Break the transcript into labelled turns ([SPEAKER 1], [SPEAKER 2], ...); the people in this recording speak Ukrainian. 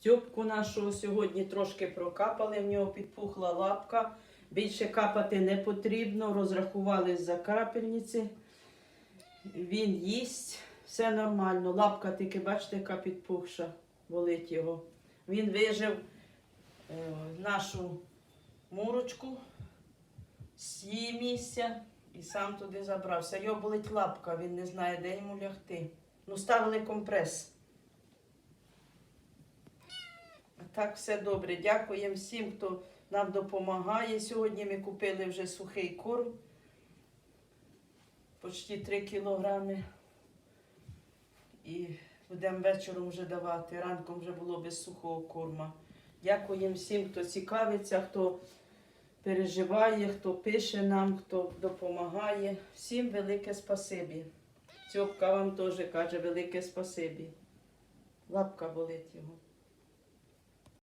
[SPEAKER 1] Стьопку нашого сьогодні трошки прокапали, в нього підпухла лапка. Більше капати не потрібно, розрахували за крапельниці. Він їсть, все нормально. Лапка тільки, бачите, яка підпухша, болить його. Він вижив е, нашу мурочку її місця і сам туди забрався. Його болить лапка, він не знає, де йому лягти. Ну, ставили компрес. Так, все добре. Дякуємо всім, хто нам допомагає. Сьогодні ми купили вже сухий корм. Почти 3 кілограми. І будемо вечором вже давати. Ранком вже було без сухого корма. Дякуємо всім, хто цікавиться, хто переживає, хто пише нам, хто допомагає. Всім велике спасибі. Цьопка вам теж каже велике спасибі. Лапка болить його.